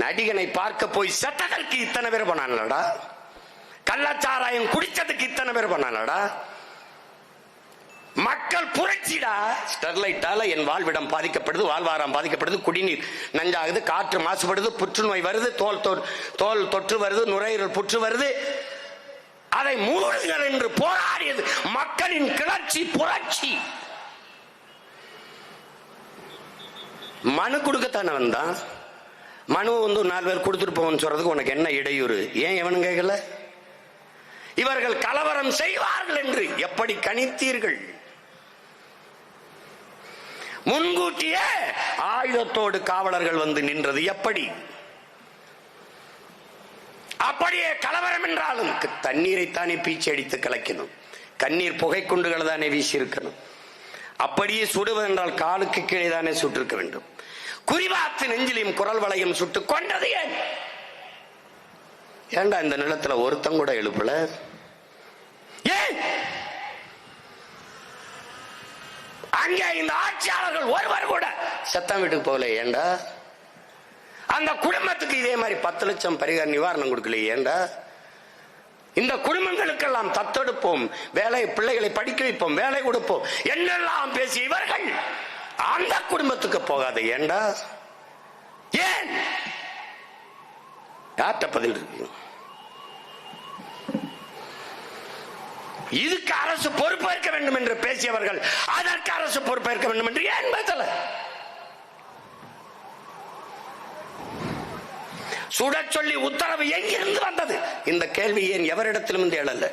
நடிகனை பார்க்க போய் செத்ததற்கு இத்தனை பேர் பண்ணாங்களடா கள்ளச்சாராயம் குடிச்சதுக்கு இத்தனை பேர் பண்ணாங்களடா மக்கள் புரட்சிடா? ஸ்டெர்லைட்டால என் வாழ்விடம் பாதிக்கப்படுது வாழ்வாரம் பாதிக்கப்படுது குடிநீர் நஞ்சாகுது காற்று மாசுபடுது புற்றுநோய் வருது தோல் தோல் தொற்று வருது நுரையீரல் புற்று வருது. அதை மூடுங்கள் என்று போராடியது மக்களின் கிளர்ச்சி புரட்சி. மனு கொடுக்கத்தானே வந்தான்? மனு வந்து நாலு பேர் கொடுத்துட்டு போவோம்னு சொல்றதுக்கு உனக்கு என்ன இடையூறு? ஏன் எவனும் கேட்கல? இவர்கள் கலவரம் செய்வார்கள் என்று எப்படி கணித்தீர்கள்? முன்கூட்டியே ஆயுதத்தோடு காவலர்கள் வந்து நின்றது எப்படி? அப்படியே கலவரம் என்றாலும் தண்ணீரைத்தானே பீச்சி அடித்து கலக்கணும். கண்ணீர் புகை குண்டுகளை தானே வீசி இருக்கணும் அப்படியே சுடுவதென்றால் காலுக்கு கீழே தானே சுட்டிருக்க வேண்டும். குறிவாத்து நெஞ்சிலையும் குரல் வளையும் சுட்டு கொண்டது ஏன்? ஏண்டா இந்த நிலத்துல ஒருத்தம் கூட எழுப்பல? ஏன்? அங்கே இந்த ஆட்சியாளர்கள் ஒருவர் கூட செத்தம் வீட்டுக்கு போகல ஏண்டா? அந்த குடும்பத்துக்கு இதே மாதிரி பத்து லட்சம் பரிகார நிவாரணம் கொடுக்கல ஏண்டா? இந்த குடும்பங்களுக்கெல்லாம் தத்தெடுப்போம் வேலை பிள்ளைகளை படிக்க வைப்போம் வேலை கொடுப்போம் என்னெல்லாம் பேசிய இவர்கள் அந்த குடும்பத்துக்கு போகாத ஏண்டா? ஏன்? யார்கிட்ட பதில் இருக்கு? இதுக்கு அரசு பொறுப்பேற்க வேண்டும் என்று பேசியவர்கள் அதற்கு அரசு பொறுப்பேற்க வேண்டும் என்று ஏன் பேசல? சுட சொல்லி உத்தரவு எங்கிருந்து வந்தது? இந்த கேள்வி ஏன் எவரிடத்திலும் இருந்து எழல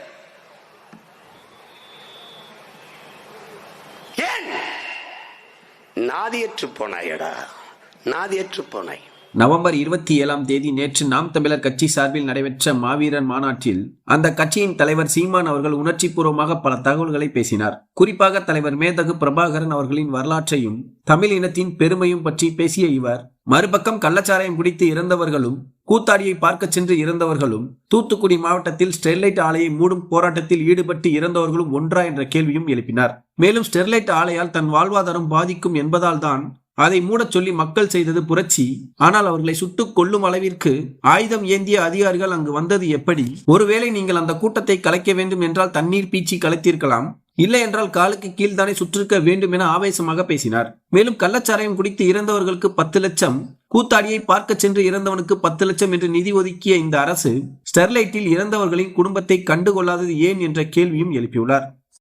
ஏன் நாதியற்று போனாயடா. நாதியற்று போனாய். நவம்பர் இருபத்தி ஏழாம் தேதி நேற்று நாம் தமிழர் கட்சி சார்பில் நடைபெற்ற மாவீரன் மாநாட்டில் அந்த கட்சியின் தலைவர் சீமான் அவர்கள் உணர்ச்சிபூர்வமாக பல தகவல்களை பேசினார். குறிப்பாக தலைவர் மேதகு பிரபாகரன் அவர்களின் வரலாற்றையும் தமிழ் இனத்தின் பெருமையும் பற்றி பேசிய இவர் மறுபக்கம் கள்ளச்சாராயம் குடித்து இறந்தவர்களும் கூத்தாடியை பார்க்கச் சென்று இறந்தவர்களும் தூத்துக்குடி மாவட்டத்தில் ஸ்டெர்லைட் ஆலையை மூடும் போராட்டத்தில் ஈடுபட்டு இறந்தவர்களும் ஒன்றா என்ற கேள்வியும் எழுப்பினார். மேலும் ஸ்டெர்லைட் ஆலையால் தன் வாழ்வாதாரம் பாதிக்கும் என்பதால் தான் அதை மூடச் சொல்லி மக்கள் செய்தது புரட்சி. ஆனால் அவர்களை சுட்டு கொல்லும் அளவிற்கு ஆயுதம் ஏந்திய அதிகாரிகள் அங்கு வந்தது எப்படி? ஒருவேளை நீங்கள் அந்த கூட்டத்தை கலைக்க வேண்டும் என்றால் தண்ணீர் பீச்சி கலைத்திருக்கலாம் இல்லை என்றால் காலுக்கு கீழ்தானே சுற்றிருக்க வேண்டும் என ஆவேசமாக பேசினார். மேலும் கள்ளச்சாராயம் குடித்து இறந்தவர்களுக்கு பத்து லட்சம் கூத்தாடியை பார்க்கச் சென்று இறந்தவனுக்கு பத்து லட்சம் என்று நிதி ஒதுக்கிய இந்த அரசு ஸ்டெர்லைட்டில் இறந்தவர்களின் குடும்பத்தை கண்டுகொள்ளாதது ஏன் என்ற கேள்வியும் எழுப்பியுள்ளார்.